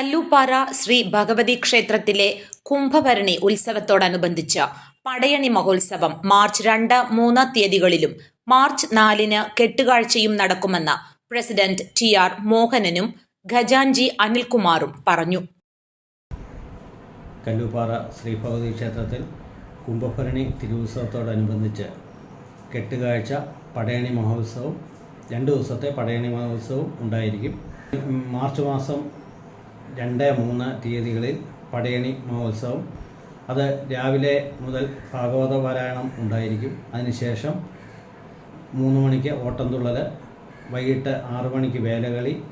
കല്ലൂപ്പാറ ശ്രീ ഭഗവതി ക്ഷേത്രത്തിലെ കുംഭഭരണി ഉത്സവത്തോടനുബന്ധിച്ച് പടയണി മഹോത്സവം മാർച്ച് രണ്ട് മൂന്ന് തീയതികളിലും മാർച്ച് നാലിന് കെട്ടുകാഴ്ചയും നടക്കുമെന്ന് പ്രസിഡന്റ് ടി ആർ മോഹനനും ഖജാൻജി അനിൽകുമാറും പറഞ്ഞു. കല്ലൂപ്പാറ ശ്രീ ഭഗവതി ക്ഷേത്രത്തിൽ കുംഭഭരണി തിരുവുത്സവത്തോടനുബന്ധിച്ച് കെട്ടുകാഴ്ച പടയണി മഹോത്സവം രണ്ട് ദിവസത്തെ പടയണി മഹോത്സവം ഉണ്ടായിരിക്കും. മാർച്ച് മാസം രണ്ട് മൂന്ന് തീയതികളിൽ പടയണി മഹോത്സവം. അത് രാവിലെ മുതൽ ഭാഗവത പാരായണം ഉണ്ടായിരിക്കും. അതിനുശേഷം മൂന്ന് മണിക്ക് ഓട്ടംതുള്ളൽ വൈകിട്ട് ആറ് മണിക്ക് വേലകളി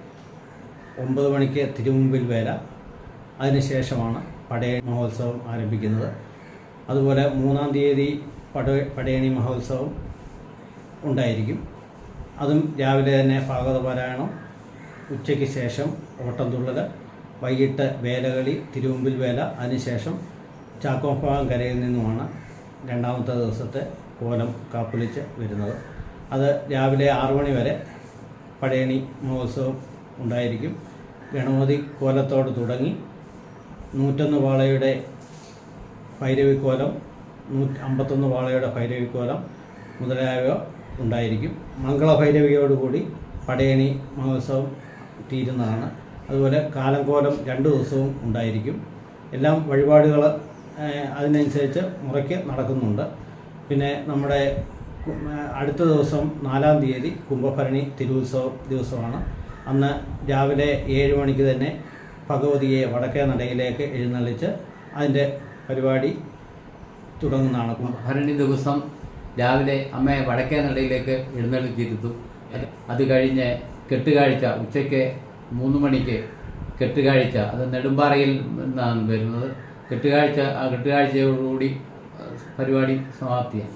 ഒമ്പത് മണിക്ക് തിരുമുമ്പിൽ വേല. അതിനുശേഷമാണ് പടയണി മഹോത്സവം ആരംഭിക്കുന്നത്. അതുപോലെ മൂന്നാം തീയതി പട പടയണി മഹോത്സവം ഉണ്ടായിരിക്കും. അതും രാവിലെ തന്നെ ഭാഗവത പാരായണം ഉച്ചയ്ക്ക് ശേഷം ഓട്ടംതുള്ളൽ വൈകിട്ട് വേലകളി തിരുവമ്പിൽ വേല അതിനുശേഷം ചാക്കോഭാഗം കരയിൽ നിന്നുമാണ് രണ്ടാമത്തെ ദിവസത്തെ കോലം കാപ്പൊലിച്ച് വരുന്നത്. അത് രാവിലെ ആറു മണി വരെ പടയണി മഹോത്സവം ഉണ്ടായിരിക്കും. ഗണപതി കോലത്തോട് തുടങ്ങി നൂറ്റൊന്ന് വാളയുടെ ഭൈരവിക്കോലം നൂറ്റി അമ്പത്തൊന്ന് വാളയുടെ ഭൈരവിക്കോലം മുതലായവ ഉണ്ടായിരിക്കും. മംഗളഭൈരവിയോടുകൂടി പടയണി മഹോത്സവം തീരുന്നതാണ്. അതുപോലെ കാലംകോലം രണ്ട് ദിവസവും ഉണ്ടായിരിക്കും. എല്ലാം വഴിപാടുകൾ അതിനനുസരിച്ച് മുറയ്ക്ക് നടക്കുന്നുണ്ട്. പിന്നെ നമ്മുടെ അടുത്ത ദിവസം നാലാം തീയതി കുംഭഭരണി തിരുവുത്സവ ദിവസമാണ്. അന്ന് രാവിലെ ഏഴ് മണിക്ക് തന്നെ ഭഗവതിയെ വടക്കേ നടയിലേക്ക് എഴുന്നള്ളിച്ച് അതിന്റെ പരിപാടി തുടങ്ങുന്നതാണ് കുംഭഭരണി ദിവസം രാവിലെ അമ്മയെ വടക്കേ നടയിലേക്ക് എഴുന്നള്ളിച്ചിരുത്തും അത് കഴിഞ്ഞ് കെട്ടുകാഴ്ച ഉച്ചയ്ക്ക് മൂന്ന് മണിക്ക് കെട്ടുകാഴ്ച അത് നെടുമ്പാറയിൽ നിന്നാണ് വരുന്നത്. കെട്ടുകാഴ്ച ആ കെട്ടുകാഴ്ചയോടുകൂടി പരിപാടി സമാപ്തിയാണ്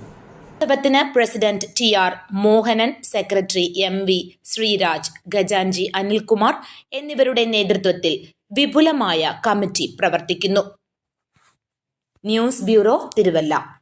ഉത്സവത്തിന് president T R Mohanan secretary M V Sreeraj ഖജാൻജി Anilkumar എന്നിവരുടെ നേതൃത്വത്തിൽ വിപുലമായ കമ്മിറ്റി പ്രവർത്തിക്കുന്നു. News bureau Thiruvalla.